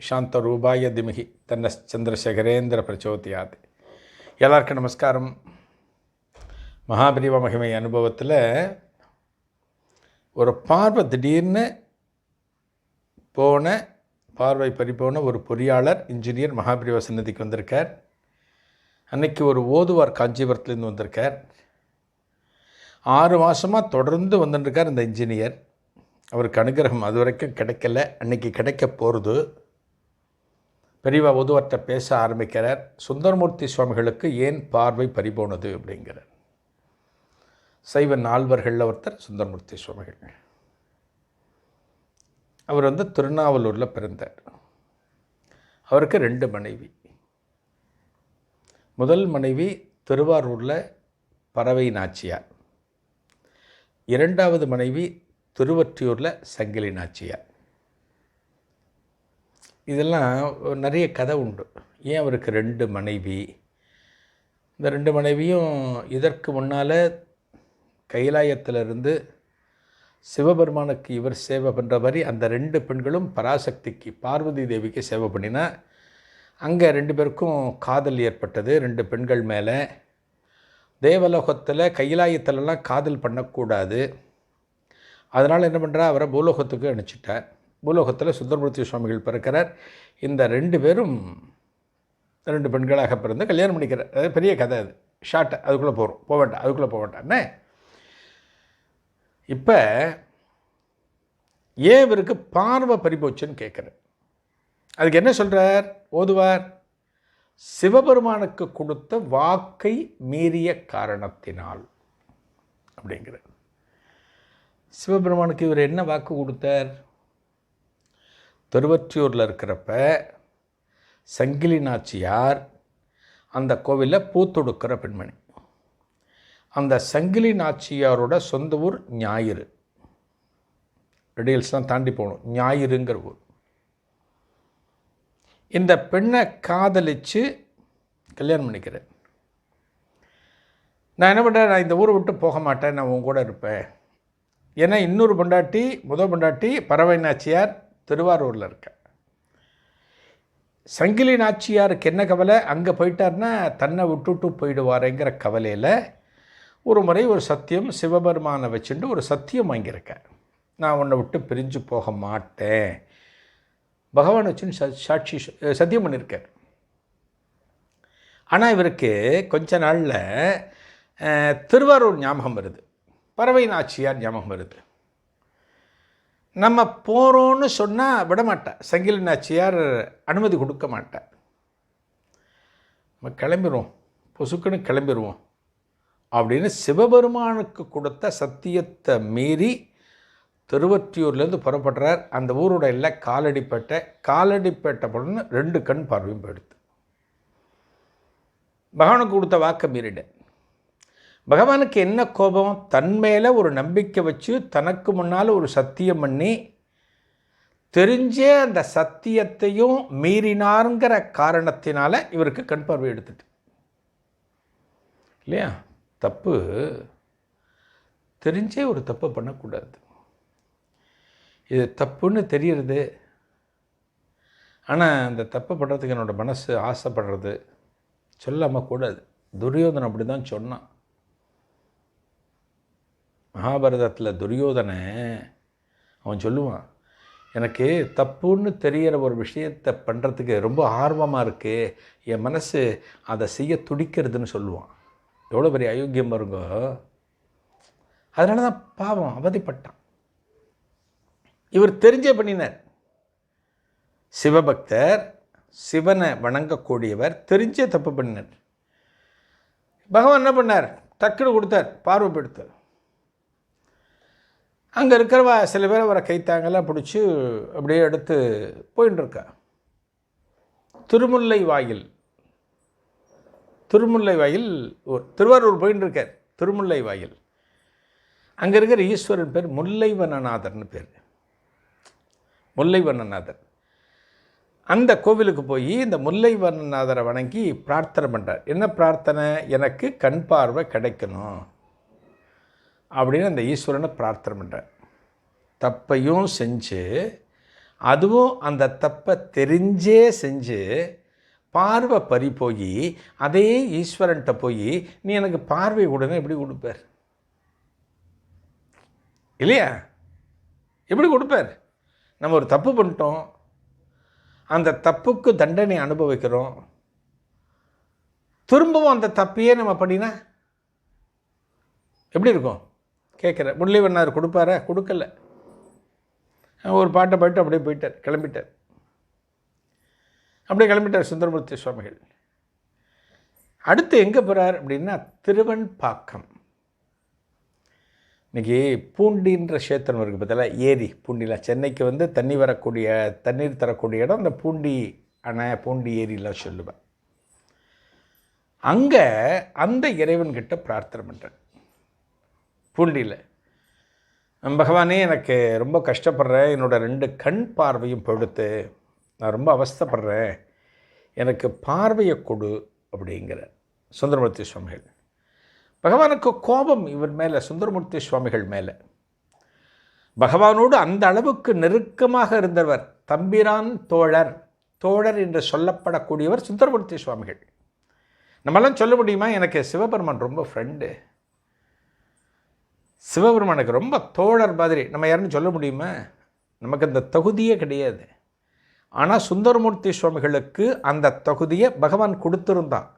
சாந்த ரூபாய திமிகி தன்ன சந்திரசேகரேந்திர பிரச்சோதியாத் எல்லாருக்கும் நமஸ்காரம் மகாபிரிவ மகிமை அனுபவத்தில் ஒரு பார்வை திடீர்னு போன பார்வை பறிப்போன ஒரு பொறியாளர் இன்ஜினியர் மகாபிரிவ சன்னதிக்கு வந்திருக்கார். அன்னைக்கு ஒரு ஓதுவார் காஞ்சிபுரத்துலேருந்து வந்திருக்கார். ஆறு மாதமாக தொடர்ந்து வந்துட்டுருக்கார் இந்த இன்ஜினியர். அவருக்கு அனுகிரகம் அது வரைக்கும் கிடைக்கல. அன்றைக்கி கிடைக்க போகிறது பெரியவா ஒதுவர்கிட்ட பேச ஆரம்பிக்கிறார் சுந்தரமூர்த்தி சுவாமிகளுக்கு ஏன் பார்வை பறிபோனது? அப்படிங்கிறார். சைவ நால்வர்களில் ஒருத்தர் சுந்தரமூர்த்தி சுவாமிகள். அவர் வந்து திருநாவலூரில் பிறந்தார். அவருக்கு ரெண்டு மனைவி. முதல் மனைவி திருவாரூரில் பறவை நாச்சியார். இரண்டாவது மனைவி திருவற்றியூரில் சங்கிலி நாச்சியார். இதெல்லாம் நிறைய கதை உண்டு. ஏன் அவருக்கு ரெண்டு மனைவி? இந்த ரெண்டு மனைவியும் இதற்கு முன்னால் கைலாயத்திலிருந்து சிவபெருமானுக்கு இவர் சேவை பண்ணுற மாதிரி அந்த ரெண்டு பெண்களும் பராசக்திக்கு பார்வதி தேவிக்கு சேவை பண்ணினா அங்கே ரெண்டு பேருக்கும் காதல் ஏற்பட்டது ரெண்டு பெண்கள் மேலே. தேவலோகத்தில் கைலாயத்திலலாம் காதல் பண்ணக்கூடாது. அதனால் என்ன பண்ணுறா அவரை பூலோகத்துக்கு அனுப்பிச்சிட்டார் பூலோகத்தில் சுந்தரமூர்த்தி சுவாமிகள் பிறக்கிறார். இந்த ரெண்டு பேரும் ரெண்டு பெண்களாக பிறந்து கல்யாணம் பண்ணிக்கிறார். அது பெரிய கதை அது. ஷார்ட் அதுக்குள்ளே போகிறோம் போக வேண்டாம் அதுக்குள்ளே போக வேண்டாம்னே இப்போ ஏன் இவருக்கு பார்வை பறிபோச்சுன்னு கேட்குறேன் அதுக்கு என்ன சொல்கிறார் ஓதுவார். சிவபெருமானுக்கு கொடுத்த வாக்கை மீறிய காரணத்தினால் அப்படிங்கிறார். சிவபெருமானுக்கு இவர் என்ன வாக்கு கொடுத்தார்? திருவற்றியூரில் இருக்கிறப்ப சங்கிலி நாச்சியார் அந்த கோவிலில் பூத்தொடுக்கிற பெண்மணி. அந்த சங்கிலி நாச்சியாரோட சொந்த ஊர் ஞாயிறு. ரெடியல்ஸ்லாம் தாண்டி போகணும். ஞாயிறுங்கிற ஊர். இந்த பெண்ணை காதலித்து கல்யாணம் பண்ணிக்கிறேன். நான் என்ன பண்ணுறேன் நான் இந்த ஊரை விட்டு போக மாட்டேன். நான் உன் கூட இருப்பேன். ஏன்னா இன்னொரு பொண்டாட்டி முதல் பொண்டாட்டி பறவை நாச்சியார் திருவாரூரில் இருக்க. சங்கிலி நாச்சியாருக்கு என்ன கவலை? அங்கே போயிட்டார்னா தன்னை விட்டுட்டு போயிடுவாருங்கிற கவலையில் ஒரு முறை ஒரு சத்தியம் சிவபெருமானை வச்சுட்டு ஒரு சத்தியம் வாங்கியிருக்கேன் நான் உன்னை விட்டு பிரிஞ்சு போக மாட்டேன். பகவான் வச்சுன்னு சாட்சி சத்தியம் பண்ணியிருக்கார். ஆனால் இவருக்கு கொஞ்ச நாளில் திருவாரூர் ஞாபகம் வருது. பறவை நாச்சியார் ஞாபகம் வருது. நம்ம போகிறோன்னு சொன்னால் விட மாட்டா சங்கிலி நாச்சியார் அனுமதி கொடுக்க மாட்டேன். நம்ம கிளம்பிடுவோம் பொசுக்குன்னு கிளம்பிடுவோம் அப்படின்னு சிவபெருமானுக்கு கொடுத்த சத்தியத்தை மீறி திருவற்றியூர்லேருந்து புறப்படுறார். அந்த ஊரோட எல்லாம் காலடிப்பேட்டை. காலடிப்பேட்டை பொண்ணு ரெண்டு கண் பார்வையும் போயிடுது. பகவானுக்கு கொடுத்த வாக்கை மீறிட்டேன். பகவானுக்கு என்ன கோபம்? தன் மேலே ஒரு நம்பிக்கை வச்சு தனக்கு முன்னால் ஒரு சத்தியம் பண்ணி தெரிஞ்சே அந்த சத்தியத்தையும் மீறினாருங்கிற காரணத்தினால இவருக்கு கண் பார்வை எடுத்துட்டு. இல்லையா? தப்பு. தெரிஞ்சே ஒரு தப்பை பண்ணக்கூடாது. இது தப்புன்னு தெரியுறது. ஆனால் அந்த தப்பை பண்ணுறதுக்கு என்னோடய மனசு ஆசைப்படுறது. சொல்லாமல் கூடாது. துரியோதனன் அப்படி தான் சொன்னான். மகாபாரதத்தில் துரியோதனை அவன் சொல்லுவான் எனக்கு தப்புன்னு தெரிகிற ஒரு விஷயத்தை பண்ணுறதுக்கு ரொம்ப ஆர்வமாக இருக்குது என் மனசு அதை செய்ய துடிக்கிறதுன்னு சொல்லுவான். எவ்வளோ பெரிய அயோக்கியம் வருங்கோ அதனால தான் பாவம் அவதிப்பட்டான். இவர் தெரிஞ்சே பண்ணினார். சிவபக்தர் சிவனை வணங்கக்கூடியவர் தெரிஞ்சே தப்பு பண்ணினார். பகவான் என்ன பண்ணார்? டக்குன்னு கொடுத்தார் பார்வைப்படுத்தார் அங்கே இருக்கிறவ சில பேர் அவரை கைத்தாங்கெல்லாம் பிடிச்சி அப்படியே எடுத்து போயின்னு இருக்கா திருமுல்லை வாயில். திருமுல்லை வாயில் ஊர் திருவாரூர் போயின்னு இருக்கார் திருமுல்லை வாயில். அங்கே இருக்கிற ஈஸ்வரன் பேர் முல்லைவனநாதர்னு பேர். முல்லைவனநாதர். அந்த கோவிலுக்கு போய் இந்த முல்லைவனநாதரை வணங்கி பிரார்த்தனை பண்ணுறார் என்ன பிரார்த்தனை? எனக்கு கண் பார்வை கிடைக்கணும். அப்படின்னு அந்த ஈஸ்வரனை பிரார்த்தனை பண்ணுறேன் தப்பையும் செஞ்சு அதுவும் அந்த தப்பை தெரிஞ்சே செஞ்சு பார்வை பறி போய் அதே ஈஸ்வரன்கிட்ட போய் நீ எனக்கு பார்வை உடனே எப்படி கொடுப்பார்? இல்லையா? எப்படி கொடுப்பார்? நம்ம ஒரு தப்பு பண்ணிட்டோம். அந்த தப்புக்கு தண்டனை அனுபவிக்கிறோம். திரும்பவும் அந்த தப்பையே நம்ம பண்ணினா எப்படி இருக்கும்? கேட்குற முள்ளிவண்ணார் கொடுப்பாரா? கொடுக்கல. ஒரு பாட்டை பாட்டு அப்படியே போயிட்டார். கிளம்பிட்டார். அப்படியே கிளம்பிட்டார் சுந்தரமூர்த்தி சுவாமிகள். அடுத்து எங்கே போகிறார் அப்படின்னா திருவன்பாக்கம். இன்றைக்கி பூண்டின்ற கஷேத்திரம் இருக்குது பார்த்தல ஏரி பூண்டியில் சென்னைக்கு வந்து தண்ணி வரக்கூடிய தண்ணீர் தரக்கூடிய இடம் அந்த பூண்டி அணை பூண்டி ஏரிலாம் சொல்லுவேன். அங்கே அந்த இறைவன்கிட்ட பிரார்த்தனை பண்ணுறேன் பூண்டியில். பகவானே எனக்கு ரொம்ப கஷ்டப்படுறேன். என்னோடய ரெண்டு கண் பார்வையும் படுத்து நான் ரொம்ப அவஸ்தைப்படுறேன். எனக்கு பார்வையை கொடு அப்படிங்கிற சுந்தரமூர்த்தி சுவாமிகள். பகவானுக்கு கோபம் இவர் மேலே சுந்தரமூர்த்தி சுவாமிகள் மேலே. பகவானோடு அந்த அளவுக்கு நெருக்கமாக இருந்தவர் தம்பிரான் தோழர் தோழர் என்று சொல்லப்படக்கூடியவர் சுந்தரமூர்த்தி சுவாமிகள். நம்மளாம் சொல்ல முடியுமா? எனக்கு சிவபெருமான் ரொம்ப ஃப்ரெண்டு சிவபெருமானுக்கு ரொம்ப தோழர் மாதிரி. நம்ம யாருன்னு சொல்ல முடியுமா? நமக்கு அந்த தகுதியே கிடையாது. ஆனால் சுந்தரமூர்த்தி சுவாமிகளுக்கு அந்த தகுதியை பகவான் கொடுத்துருந்தான்.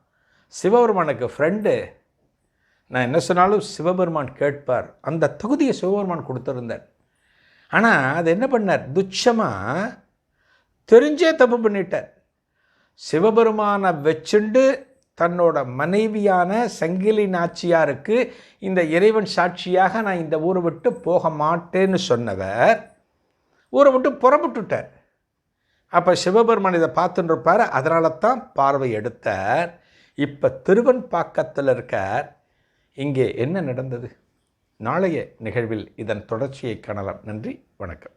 சிவபெருமானுக்கு ஃப்ரெண்டு நான் என்ன சொன்னாலும் சிவபெருமான் கேட்பார். அந்த தகுதியை சிவபெருமான் கொடுத்துருந்தார். ஆனால் அது என்ன பண்ணார்? துச்சமாக தெரிஞ்சே தப்பு பண்ணிட்டார். சிவபெருமானை வச்சுண்டு தன்னோட மனைவியான சங்கிலி நாச்சியாருக்கு இந்த இறைவன் சாட்சியாக நான் இந்த ஊரை விட்டு போக மாட்டேன்னு சொன்னவர் ஊரை விட்டு புறப்பட்டுட்டார். அப்போ சிவபெருமான் இதை பார்த்துட்டு இருப்பார் அதனால தான் பார்வை எடுத்தார். இப்போ திருவன் பாக்கத்தில் இருக்கார். இங்கே என்ன நடந்தது? நாளைய நிகழ்வில் இதன் தொடர்ச்சியை காணலாம். நன்றி வணக்கம்.